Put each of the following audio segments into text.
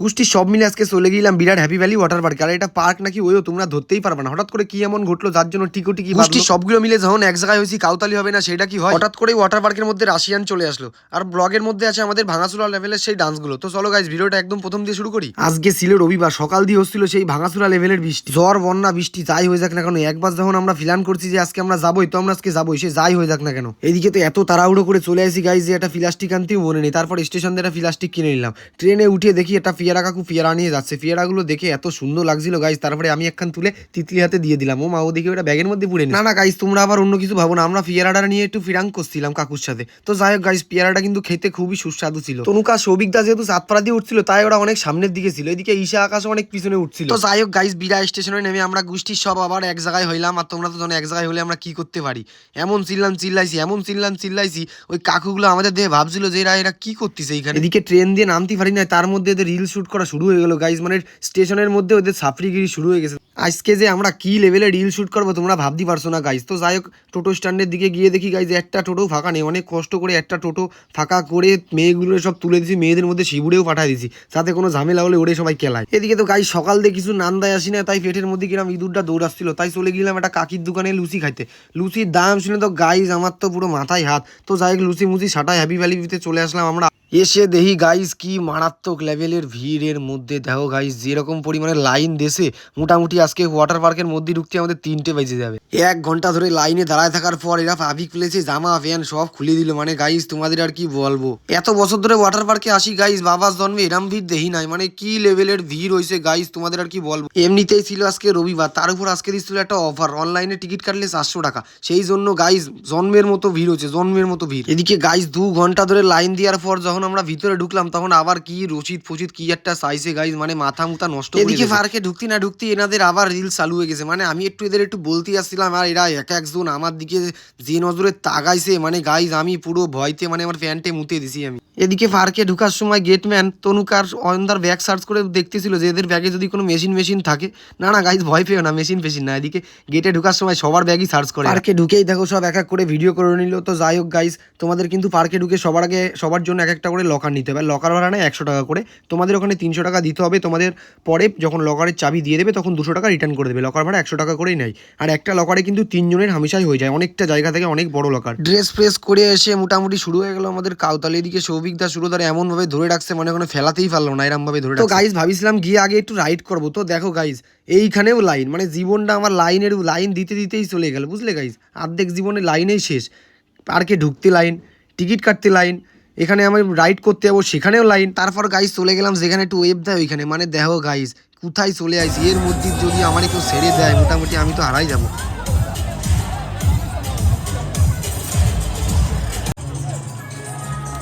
কুষ্টি সব মিলে আজকে চলে গেলাম বিরাট হ্যাপি ভ্যালি ওয়াটার পার্ক আর এটা পার্ক নাকি ওইও তোমরা ধরতেই পারবে না। হঠাৎ করে কি এমন ঘটলো? যার জন্য টিকো টিকি কুষ্টি সবগুলো মিলে যখন এক জায়গায় হয়েছি কাউতালি হবে না সেটা কি হয়? হঠাৎ করে ওয়াটার পার্কের মধ্যে রাশিয়ান চলে আসলো। আর ব্লগের মধ্যে আছে আমাদের ভাঙাচুরা লেভেলের সেই ডান্সগুলো তো চলো গাইজ ভিডিওটা একদম প্রথম দিয়ে শুরু করি। আজকে ছিল রবিবার সকাল দিয়ে হচ্ছিল সেই ভাঙাচুরা লেভেলের বৃষ্টি। জ্বর বন্যা বৃষ্টি যাই হয়ে যাক না কেন একবার যখন আমরা প্ল্যান করছি যে আজকে আমরা যাবোই তো আমরা আজকে যাবোই সে যাই হয়ে যাক না কেন। এদিকে তো এত তাড়াহুড়ো করে চলে আসি গাইজ যে একটা প্লাস্টিক আনতেও মনে নেই। তারপর স্টেশন থেকে একটা প্লাস্টিক কিনে নিলাম। ট্রেনে উঠে দেখি একটা ফিয়ারা কাকু ফিয়ারা নিয়ে যাচ্ছে। ফিয়ারাগুলো দেখে এত সুন্দর লাগছিল গাইজ তারপরে আমি একখান তুলে তিতলি হাতে দিয়ে দিলাম। ও মা, ও দেখে ওটা ব্যাগের মধ্যে পুড়ে না না গাইজ তোমরা আবার অন্য কিছু ভাবো না। আমরা ফিয়ারাটা নিয়ে একটু ফিরাং করছিলাম কাকুর সাথে। তো যাই হোক গাইজ পিয়ারাটা কিন্তু খেতে খুবই সুস্বাদু ছিল। তনুকা সৌভিকদা যেহেতু চাঁদপাড়া দিয়ে উঠছিল, তাই ওরা অনেক সামনের দিকে ছিল। এদিকে ঈশা আকাশ অনেক পিছনে উঠছিল। তো যাই হোক গাইজ বিরা স্টেশনে নেমে আমরা গোষ্ঠীর সব আবার এক জায়গায় হইলাম। আর তোমরা তো জানো, এক জায়গায় হলে আমরা কি করতে পারি? এমন চিল্লাম চিল্লাইছি, এমন চিল্লাম চিল্লাইছি, ওই কাকুগুলো আমাদের দেহে ভাবছিল যে এরা এরা কি করতেছে এইখানে এদিকে ট্রেন দিয়ে নামতে পারি না তার মধ্যে এদের রিল শুট করা শুরু হয়ে গেল। গাইজ মানে স্টেশনের মধ্যে ওদের সাফরিগিরি শুরু হয়ে গেছে। আজকে যে আমরা কি লেভেলে রিল শুট করব তোমরা ভাবতে পারছ না গাইজ তো যাই হোক, টোটো স্ট্যান্ডের দিকে গিয়ে দেখি গাইজ একটা টোটো ফাঁকা নেই। অনেক কষ্ট করে একটা টোটো ফাঁকা করে মেয়েগুলো সব তুলে দিছি মেয়েদের মধ্যে শিবুরেও পাঠিয়ে দিছি যাতে কোনো ঝামেলা হলে ওরে সবাই কেলায়। এদিকে তো গাইজ সকাল দিয়ে কিছু নান্দায় আসি না, তাই পেটের মধ্যে কিরাম ইঁদুরটা দৌড়াচ্ছিল। তাই চলে গেলাম একটা কাকির দোকানে লুচি খাইতে। লুচির দাম শুনে তো গাইজ আমার তো পুরো মাথায় হাত। তো যাই হোক লুচি মুচি সাটায় হ্যাপি ভ্যালিতে চলে আসলাম আমরা। এসে দেখি গাইজ কি মারাত্মক লেভেলের ভিড়ের মধ্যে। দেখো গাইজ যেরকম পরিমাণে লাইন দেশে, মোটামুটি আজকে ওয়াটার পার্কের মধ্যে ঢুকতে আমাদের তিনটে বেজে যাবে। এক ঘণ্টা ধরে লাইনে দাঁড়ায় থাকার পর এরা পাবলিক প্লেসে জামা প্যান্ট সব খুলে দিল। মানে গাইজ তোমাদের আর কি বলব? এত বছর ধরে ওয়াটার পার্কে আসি গাইজ বাবার জন্মে এরম ভিড় দেখি নাই। মানে কি লেভেলের ভিড় হয়েছে গাইজ তোমাদের আর কি বলব? এমনিতেই ছিল আজকে রবিবার, তার উপর আজকে দিচ্ছিল একটা অফার অনলাইনে টিকিট কাটলে চারশো টাকা। সেই জন্য গাইজ জন্মের মতো ভিড় হচ্ছে, জন্মের মতো ভিড়। এদিকে গাইজ দু ঘণ্টা ধরে লাইন দেওয়ার পর যখন আমরা ভিতরে ঢুকলাম তখন আবার কি রচিত ফচিত কি একটা সাইজে গাইজ মানে মাথা মুথা নষ্ট এদিকে ফারকে ঢুকতি না ঢুকতে এনাদের আবার রিল চালু হয়ে গেছে। মানে আমি একটু এদের একটু বলতে আসছিলাম আর এরা এক একজন আমার দিকে যে নজরে তাগাইছে মানে গাইজ আমি পুরো ভয়তে মানে আমার প্যান্টে মুতে দিছি আমি। এদিকে পার্কে ঢুকার সময় গেটম্যান তনুকার অয়নদার ব্যাগ সার্চ করে দেখতেছিল যে এদের ব্যাগে যদি কোনো মেশিন মেশিন থাকে। না না গাইজ ভয় পেও না মেশিন ফেশিন না। এদিকে গেটে ঢুকার সময় সবার ব্যাগই সার্চ করে। পার্কে ঢুকেই দেখো সব এক এক করে ভিডিও করে নিল। তো যাই হোক গাইজ তোমাদের কিন্তু পার্কে ঢুকে সবার আগে সবার জন্য এক একটা করে লকার নিতে হবে। লকার ভাড়া নেয় একশো টাকা করে। তোমাদের ওখানে তিনশো টাকা দিতে হবে। তোমাদের পরে যখন লকারের চাবি দিয়ে দেবে তখন দুশো টাকা রিটার্ন করে দেবে। লকার ভাড়া একশো টাকা করেই নেয়। আর একটা লকারে কিন্তু তিনজনের হামেশাই হয়ে যায়। অনেকটা জায়গা থেকে অনেক বড় লকার ড্রেস ফ্রেস করে এসে মোটামুটি শুরু হয়ে গেল আমাদের কাউতালি। এদিকে সৌভিক দা শুরু ধরে এমন ভাবে ধরে রাখছে মানে ওখানে ফেলাতেই পারল না এরম ভাবে ধরে তো গাইজ ভাবিছিলাম গিয়ে আগে একটু রাইড করব। তো দেখো গাইজ এইখানেও লাইন মানে জীবনটা আমার লাইনের লাইন দিতে দিতেই চলে গেল বুঝলে গাইজ অর্ধেক জীবনে লাইনেই শেষ। পার্কে ঢুকতে লাইন টিকিট কাটতে লাইন এখানে আমি রাইড করতে যাব সেখানেও লাইন তারপর গাইজ চলে গেলাম যেখানে একটু ওয়েব দেয় ওইখানে। মানে দেখো গাইজ কোথায় চলে আসি? এর মধ্যে যদি আমার কেউ ছেড়ে দেয় মোটামুটি আমি তো হারাই যাব।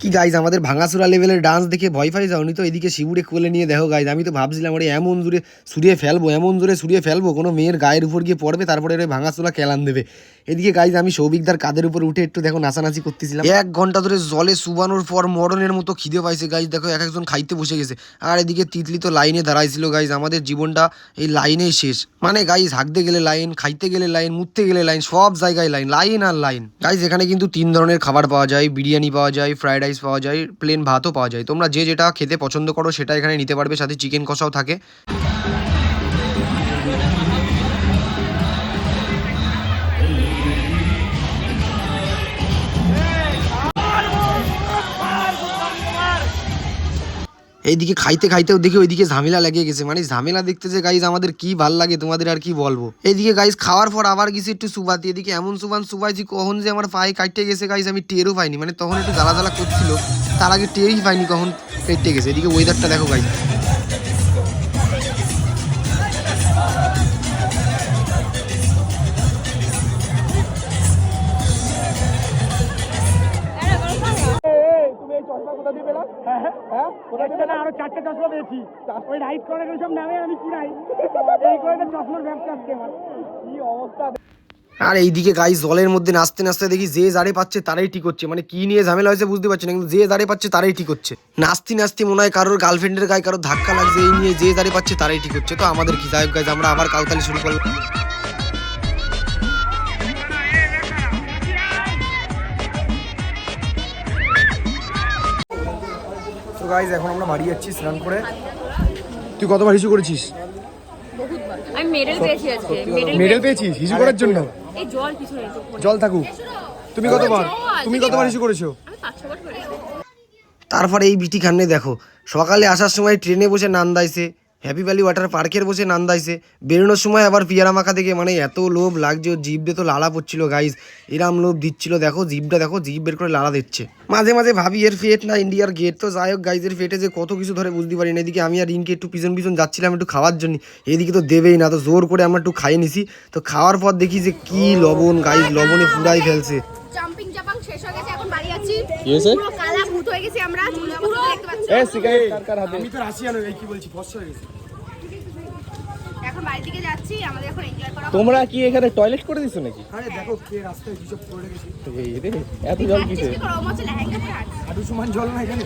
কি গাইজ আমাদের ভাঙাসুরা লেভেলের ডান্স দেখে ভয় ফাই যাওনি তো এদিকে শিবুরে কোলে নিয়ে দেখো গাইজ আমি তো ভাবছিলাম ওরে এমন জোরে সুরিয়ে ফেলব, এমন জোরে সুরিয়ে ফেলব, কোনো মেয়ের গায়ের উপর গিয়ে পড়বে, তারপরে ওরে ভাঙাচুরা কেলান দেবে। এদিকে গাইজ আমি সৌভিকদার কাদের উপর উঠে একটু দেখো নাচানাচি করতেছিলাম। এক ঘণ্টা ধরে জলে সুবানোর পর মরণের মতো খিদে পাইছে গাইজ দেখো এক একজন খাইতে বসে গেছে। আর এদিকে তিতলি তো লাইনে দাঁড়াইছিল গাইজ আমাদের জীবনটা এই লাইনেই শেষ। মানে গাইজ হাঁকতে গেলে লাইন খাইতে গেলে লাইন মুততে গেলে লাইন সব জায়গায় লাইন লাইন আর লাইন গাইজ এখানে কিন্তু তিন ধরনের খাবার পাওয়া যায়, বিরিয়ানি পাওয়া যায় ফ্রাইড রাইস পাওয়া যায় প্লেন ভাতও পাওয়া যায়। তোমরা যে যেটা খেতে পছন্দ করো, সেটা এখানে নিতে পারবে। সাথে চিকেন কষাও থাকে। এইদিকে খাইতে খাইতেও দেখি ওইদিকে ঝামেলা লেগে গেছে। মানে ঝামেলা দেখতে যে গাইজ আমাদের কি ভালো লাগে, তোমাদের আর কি বলব? এইদিকে গাইজ খাওয়ার পর আবার গেছি একটু সুবাতি। এদিকে এমন সুবান সুবাইছি কখন যে আমার পায়ে কাটতে গেছে গাইজ আমি টেরও পাইনি। মানে তখন একটু জ্বালা জ্বালা করছিল, তার আগে টেরই পাইনি কখন কেটে গেছে। এদিকে ওয়েদারটা দেখো গাইজ চশমা পেয়েছি। ওই রাইড করে গেলে সব নামে আমি এই করে চশমার ব্যবসা আমার। কি অবস্থা? আর এইদিকে গাই জলের মধ্যে নাচতে নাচতে দেখি যে যারে পাচ্ছে তারাই ঠিক হচ্ছে। মানে কি নিয়ে ঝামেলা হয়েছে বুঝতে পারছি না, কিন্তু যে যারে পাচ্ছে তারাই ঠিক হচ্ছে। নাচতে নাচতে মনে হয় কারোর গার্লফ্রেন্ডের গায়ে কারোর ধাক্কা লাগছে, এই নিয়ে যে যারে পাচ্ছে তারাই ঠিক হচ্ছে। তো আমাদের কি? যাই গাইজ আমরা আবার কাউতালি শুরু করলাম। গাইজ এখন আমরা বাড়ি যাচ্ছি স্নান করে। তুই কতবার হিসু করেছিস? আমি মেডেল পেয়েছি আজকে মেডেল মেডেল পেয়েছিস হিসু করার জন্য? এই জল থাকুক। তুমি কতবার? তুমি কতবার হিসু করেছ? আমি পাঁচ ছবার করেছি। তারপরে এই বিটি খান্নে দেখো সকালে আসার সময় ট্রেনে বসে নান্দাইছে হ্যাপি ভ্যালি ওয়াটার পার্কের বসে নান্দাইছে বেরোনোর সময় আবার পিয়ারা মাখা দেখে মানে এত লোভ লাগছে ওর জিভ তো লালা পড়ছিল গাইজ এরাম লোভ দিচ্ছিল, দেখো, জিভটা, দেখো, জিভ বের করে লালা দিচ্ছে। মাঝে মাঝে ভাবি, এর ফেট না ইন্ডিয়ার গেট তো, যাই হোক গাইজের ফেটে যে কত কিছু ধরে বুঝতে পারি না এদিকে আমি আর ইনকে একটু পিছন পিছন যাচ্ছিলাম একটু খাওয়ার জন্য। এদিকে তো দেবেই না, তো জোর করে আমরা একটু খাইয়ে নিছি। তো খাওয়ার পর দেখি যে কি লবণ গাইজ লবণে পুরাই ফেলছে জাম্পিং জাপাং শেষ হয়ে গেছে এখন বাড়ি যাচ্ছি কি হয়েছে? কালা ভূত হয়ে গেছি আমরা। পুরো দেখতে পাচ্ছি। এ সিগারেট কার কার হাতে? আমি তো রাশিয়ান এই কি বলছি? ফসল হয়ে গেছে। এখন বাড়ি থেকে যাচ্ছি আমাদের এখন এনজয় করা তোমরা কি এখানে টয়লেট করে দিছো নাকি? আরে দেখো কে রাস্তায় কি সব গেছে এই রে এত জল কিসে লেহেঙ্গা হাঁটু সমান জল না এখানে?